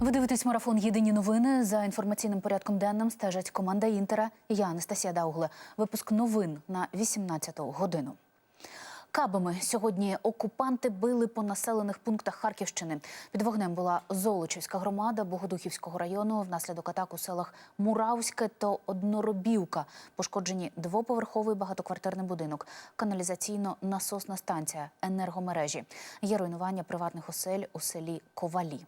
Ви дивитесь марафон Єдині новини за інформаційним порядком денним стежать команда Інтера. Я Анастасія Даугле. Випуск новин на 18-ту годину. Кабами сьогодні окупанти били по населених пунктах Харківщини. Під вогнем була Золочівська громада Богодухівського району. Внаслідок атак у селах Муравське та Одноробівка. Пошкоджені двоповерховий багатоквартирний будинок, каналізаційно-насосна станція, енергомережі. Є руйнування приватних осель у селі Ковалі.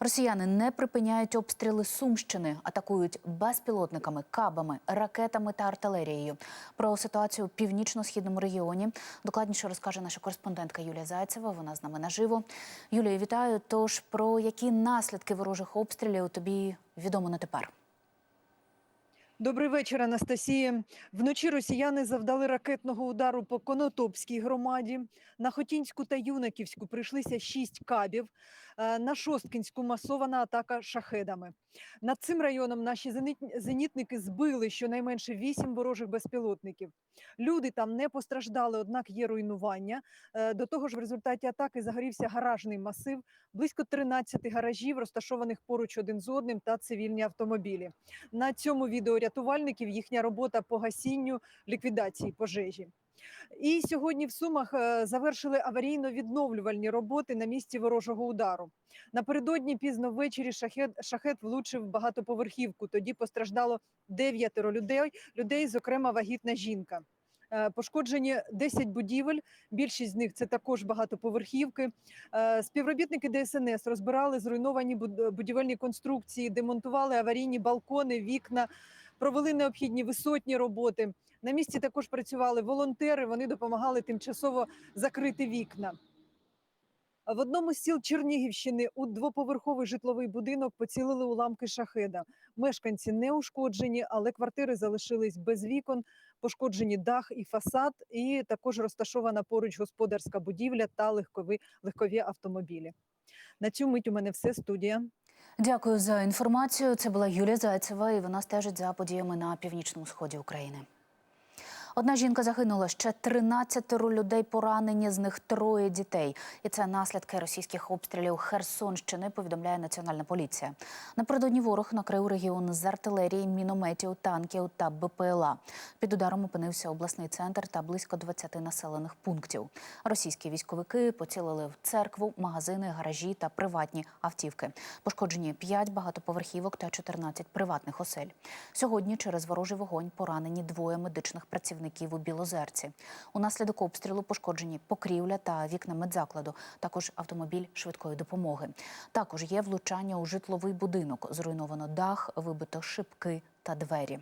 Росіяни не припиняють обстріли Сумщини, атакують безпілотниками, кабами, ракетами та артилерією. Про ситуацію у північно-східному регіоні докладніше розкаже наша кореспондентка Юлія Зайцева. Вона з нами наживо. Юлія, вітаю. Тож про які наслідки ворожих обстрілів тобі відомо не тепер? Добрий вечір, Анастасія. Вночі росіяни завдали ракетного удару по Конотопській громаді. На Хотінську та Юнаківську прийшлися шість кабів. Е, На Шосткінську масована атака шахедами. Над цим районом наші зенітники збили щонайменше вісім ворожих безпілотників. Люди там не постраждали, однак є руйнування. Е, До того ж, в результаті атаки загорівся гаражний масив, близько 13 гаражів, розташованих поруч один з одним, та цивільні автомобілі. На цьому відео рятувальників їхня робота по гасінню ліквідації пожежі. І сьогодні в Сумах е, завершили аварійно-відновлювальні роботи на місці ворожого удару. Напередодні пізно ввечері шахет, шахет влучив багатоповерхівку. Тоді постраждало дев'ятеро людей, людей, зокрема вагітна жінка. Е, Пошкоджені 10 будівель. Більшість з них це також багатоповерхівки. Е, Співробітники ДСНС розбирали зруйновані буд- будівельні конструкції, демонтували аварійні балкони, вікна, провели необхідні висотні роботи. На місці також працювали волонтери. Вони допомагали тимчасово закрити вікна. В одному з сіл Чернігівщини у двоповерховий житловий будинок поцілили уламки шахеда. Мешканці не ушкоджені, але квартири залишились без вікон, пошкоджені дах і фасад, і також розташована поруч господарська будівля та легкові, легкові автомобілі. На цю мить у мене все студія. Дякую за інформацію. Це була Юлія Зайцева, і вона стежить за подіями на північному сході України. Одна жінка загинула, ще 13 людей поранені, з них троє дітей. І це наслідки російських обстрілів Херсонщини, повідомляє Національна поліція. Напередодні ворог накрив регіон з артилерії, мінометів, танків та БПЛА. Під ударом опинився обласний центр та близько 20 населених пунктів. Російські військовики поцілили в церкву, магазини, гаражі та приватні автівки. Пошкоджені 5 багатоповерхівок та 14 приватних осель. Сьогодні через ворожий вогонь поранені двоє медичних працівників у Білозерці. Унаслідок обстрілу пошкоджені покрівля та вікна медзакладу, також автомобіль швидкої допомоги. Також є влучання у житловий будинок. Зруйновано дах, вибито шибки та двері.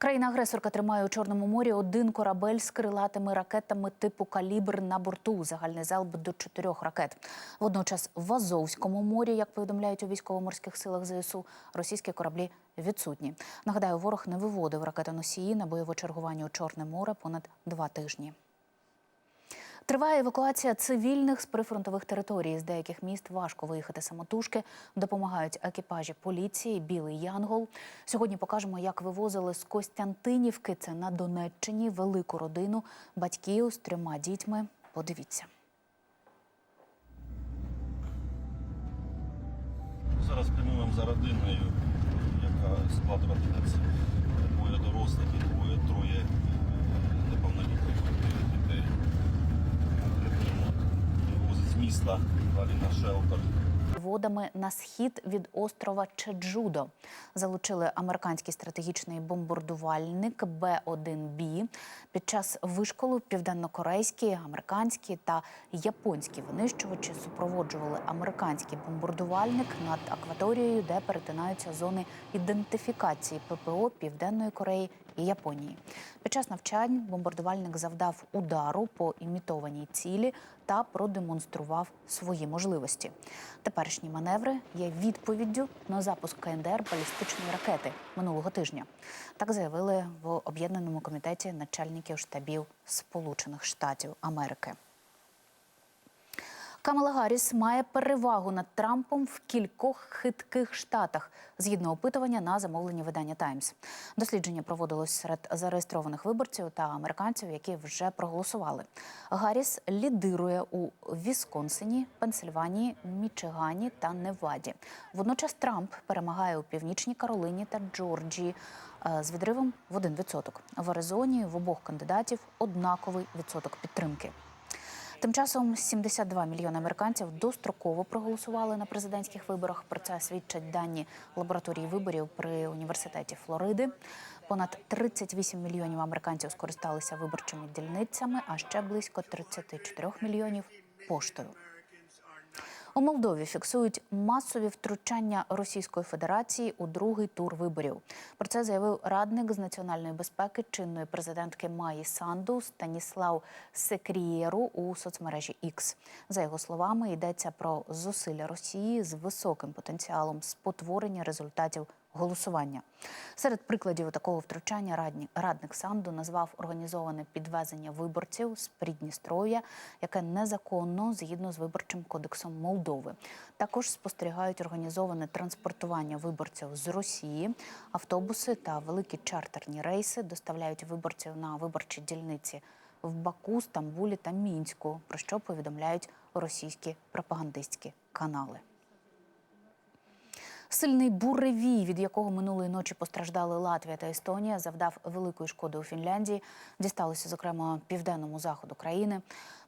Країна-агресорка тримає у Чорному морі один корабель з крилатими ракетами типу калібр на борту. Загальний залп до чотирьох ракет. Водночас в Азовському морі, як повідомляють у військово-морських силах ЗСУ, російські кораблі відсутні. Нагадаю, ворог не виводив ракетоносії на бойове чергування у Чорне море понад два тижні. Триває евакуація цивільних з прифронтових територій. З деяких міст важко виїхати самотужки. Допомагають екіпажі поліції, Білий Янгол. Сьогодні покажемо, як вивозили з Костянтинівки. Це на Донеччині велику родину батьків з трьома дітьми. Подивіться. Зараз прямуємо за родиною, яка склад родини це двоє дорослих двоє, троє е, неповнолітніх дітей. Прямуємо, Вивозить з міста далі на шелтер. Водами на схід від острова Чеджудо залучили американський стратегічний бомбардувальник Б-1Б. Під час вишколу південнокорейські, американські та японські винищувачі супроводжували американський бомбардувальник над акваторією, де перетинаються зони ідентифікації ППО Південної Кореї і Японії. Під час навчань бомбардувальник завдав удару по імітованій цілі та продемонстрував свої можливості. Теперішні маневри є відповіддю на запуск КНДР балістичної ракети минулого тижня. Так заявили в об'єднаному комітеті начальників штабів Сполучених Штатів Америки. Камала Гарріс має перевагу над Трампом в кількох хитких штатах, згідно опитування на замовлення видання Таймс. Дослідження проводилось серед зареєстрованих виборців та американців, які вже проголосували. Гарріс лідирує у Вісконсині, Пенсильванії, Мічигані та Неваді. Водночас Трамп перемагає у Північній Каролині та Джорджії е, з відривом в 1%. В Аризоні в обох кандидатів однаковий відсоток підтримки. Тим часом 72 мільйони американців достроково проголосували на президентських виборах. Про це свідчать дані лабораторії виборів при університеті Флориди. Понад 38 мільйонів американців скористалися виборчими дільницями, а ще близько 34 мільйонів поштою. У Молдові фіксують масові втручання Російської Федерації у другий тур виборів. Про це заявив радник з національної безпеки чинної президентки Маї Санду Станіслав Секрієру у соцмережі X. За його словами, йдеться про зусилля Росії з високим потенціалом спотворення результатів голосування. Серед прикладів такого втручання радник Санду назвав організоване підвезення виборців з Придністров'я, яке незаконно згідно з виборчим кодексом Молдови. Також спостерігають організоване транспортування виборців з Росії. Автобуси та великі чартерні рейси доставляють виборців на виборчі дільниці в Баку, Стамбулі та Мінську, про що повідомляють російські пропагандистські канали. Сильний буревій, від якого минулої ночі постраждали Латвія та Естонія, завдав великої шкоди у Фінляндії. Дісталося, зокрема, південному заходу країни.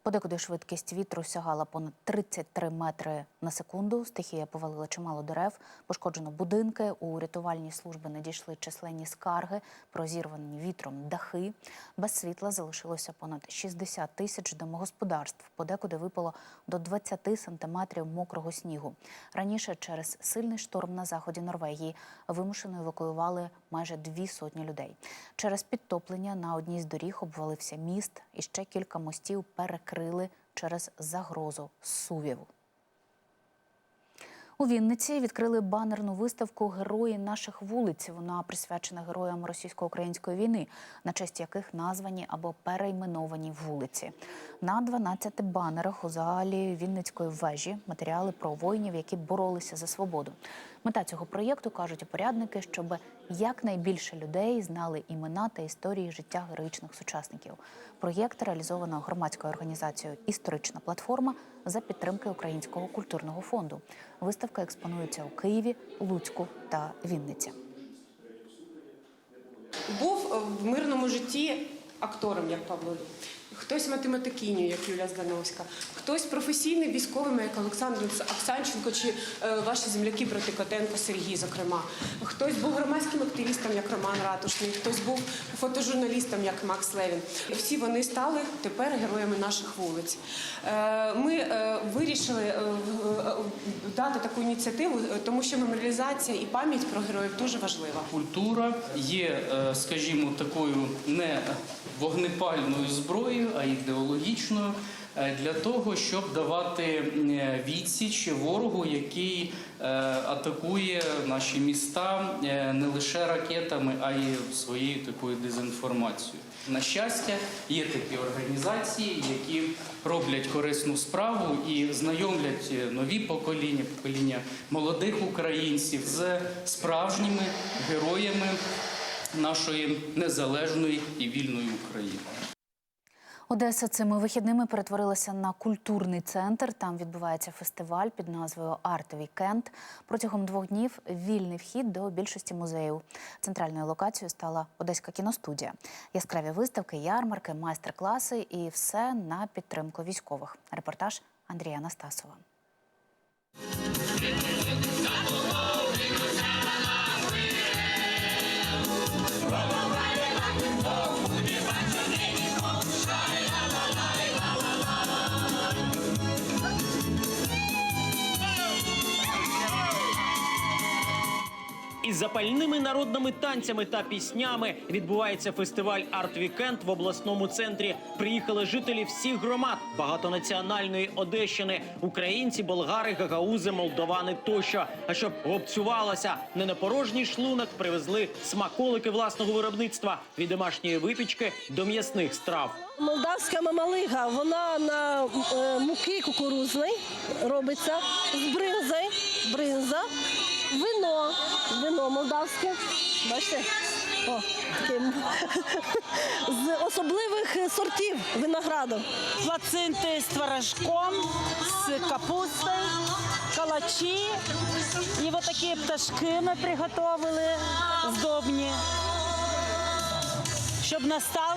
Подекуди швидкість вітру сягала понад 33 метри на секунду. Стихія повалила чимало дерев, пошкоджено будинки. У рятувальні служби надійшли численні скарги про зірвані вітром дахи. Без світла залишилося понад 60 тисяч домогосподарств. Подекуди випало до 20 сантиметрів мокрого снігу. Раніше через сильний шторм на заході Норвегії вимушено евакуювали майже дві сотні людей. Через підтоплення на одній з доріг обвалився міст, і ще кілька мостів перекрили через загрозу сувіву. У Вінниці відкрили банерну виставку Герої наших вулиць. Вона присвячена героям російсько-української війни, на честь яких названі або перейменовані вулиці. На 12 банерах у залі Вінницької вежі матеріали про воїнів, які боролися за свободу. Мета цього проєкту кажуть упорядники, щоб якнайбільше людей знали імена та історії життя героїчних сучасників. Проєкт реалізовано громадською організацією Історична платформа за підтримки Українського культурного фонду. Виставка експонується у Києві, Луцьку та Вінниці. Був в мирному житті актором, як Павло. Хтось математикиню, як Юля Здановська, хтось професійним військовим, як Олександр Оксанченко чи е, ваші земляки проти Котенко Сергій, зокрема. Хтось був громадським активістом, як Роман Ратушний, хтось був фотожурналістом, як Макс Левін. Всі вони стали тепер героями наших вулиць. Е, Ми е, вирішили дати таку ініціативу, тому що меморіалізація і пам'ять про героїв дуже важлива. Культура є, скажімо, такою не вогнепальною зброєю, а ідеологічною е, для того, щоб давати е, відсіч ворогу, який е, атакує наші міста не лише ракетами, а й своєю такою дезінформацією. На щастя, є такі організації, які роблять корисну справу і знайомлять нові покоління, покоління молодих українців з справжніми героями нашої незалежної і вільної України. Одеса цими вихідними перетворилася на культурний центр. Там відбувається фестиваль під назвою Арт Вікенд. Протягом двох днів вільний вхід до більшості музеїв. Центральною локацією стала Одеська кіностудія. Яскраві виставки, ярмарки, майстер-класи і все на підтримку військових. Репортаж Андрія Анастасова. Із запальними народними танцями та піснями відбувається фестиваль Арт Вікенд в обласному центрі. Приїхали жителі всіх громад багатонаціональної Одещини, українці, болгари, гагаузи, молдовани тощо. А щоб гопцювалося не на порожній шлунок, привезли смаколики власного виробництва від домашньої випічки до м'ясних страв. Молдавська мамалига, вона на е, муки кукурузної робиться з бринзи, бринза, вино, вино молдавське. Бачите? О, з особливих сортів винограду. плацинти з творожком, з капустою, калачі. І от такі пташки ми приготовили здобні, щоб настав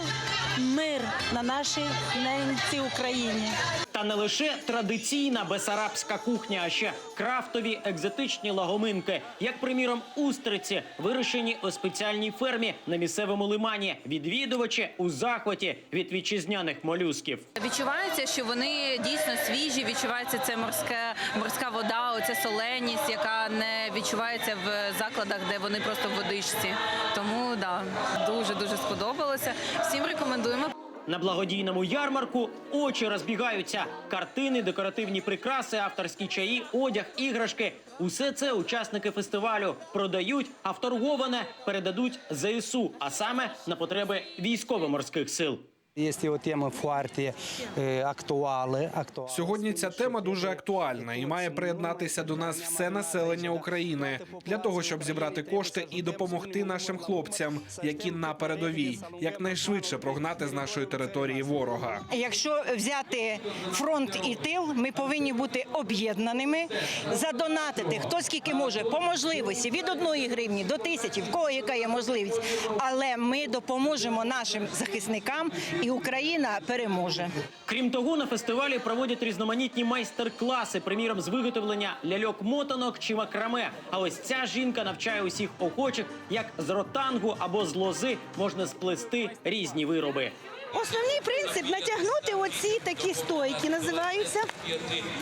мир на нашій ненці Україні. Та не лише традиційна бесарабська кухня, а ще крафтові екзотичні лагоминки, як приміром устриці, вирощені у спеціальній фермі на місцевому лимані. Відвідувачі у захваті від вітчизняних молюсків. Відчувається, що вони дійсно свіжі. Відчувається це морська морська вода, оця соленість, яка не відчувається в закладах, де вони просто в водичці. Тому да дуже дуже сподобалося. Всім рекомендуємо. На благодійному ярмарку очі розбігаються. Картини, декоративні прикраси, авторські чаї, одяг, іграшки. Усе це учасники фестивалю продають, а вторговане передадуть ЗСУ, а саме на потреби військово-морських сил. Є в фарті е, актуали. актуали. Сьогодні ця тема дуже актуальна і має приєднатися до нас все населення України для того, щоб зібрати кошти і допомогти нашим хлопцям, які на передовій, якнайшвидше прогнати з нашої території ворога. Якщо взяти фронт і тил, ми повинні бути об'єднаними, задонатити хто скільки може по можливості від одної гривні до тисячі, в кого яка є можливість. Але ми допоможемо нашим захисникам, і Україна переможе. Крім того, на фестивалі проводять різноманітні майстер-класи, приміром з виготовлення ляльок-мотанок чи макраме. А ось ця жінка навчає усіх охочих, як з ротангу або з лози можна сплести різні вироби. Основний принцип натягнути оці такі стойки, називаються.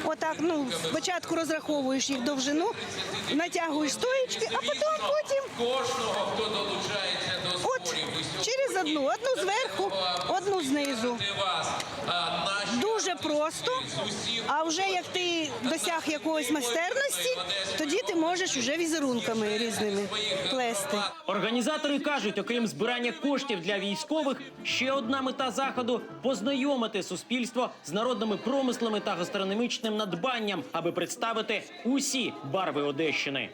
Отак, ну, спочатку розраховуєш їх довжину, натягуєш стоїчки, а потім потім. От через одну, одну зверху, одну знизу. Дуже просто. А вже як ти досяг якоїсь майстерності, тоді ти можеш вже візерунками різними плести. Організатори кажуть, окрім збирання коштів для військових, ще одна мета заходу познайомити суспільство з народними промислами та гастрономічним надбанням, аби представити усі барви Одещини.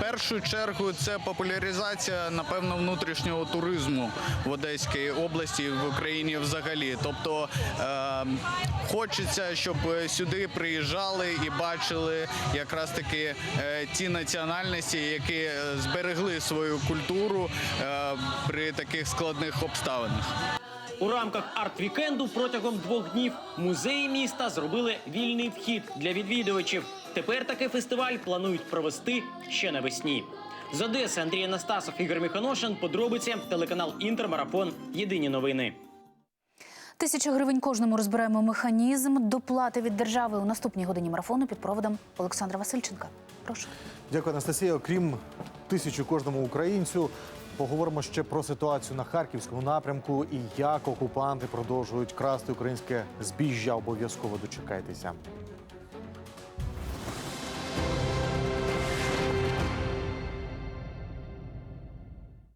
Першу чергу це популяризація, напевно, внутрішнього туризму в Одеській області в Україні взагалі. Тобто е, хочеться, щоб сюди приїжджали і бачили якраз таки е, ті національності, які е, зберегли свою культуру е, при таких складних обставинах. У рамках арт-вікенду протягом двох днів музеї міста зробили вільний вхід для відвідувачів. Тепер такий фестиваль планують провести ще навесні. З Одеси Андрій Анастасов, Ігор Міханошин. Подробиці телеканал Інтермарафон. Єдині новини. Тисяча гривень кожному розбираємо механізм доплати від держави у наступній годині марафону під проводом Олександра Васильченка. Прошу. Дякую, Анастасія. Окрім тисячу кожному українцю, поговоримо ще про ситуацію на харківському напрямку і як окупанти продовжують красти українське збіжжя. Обов'язково дочекайтеся.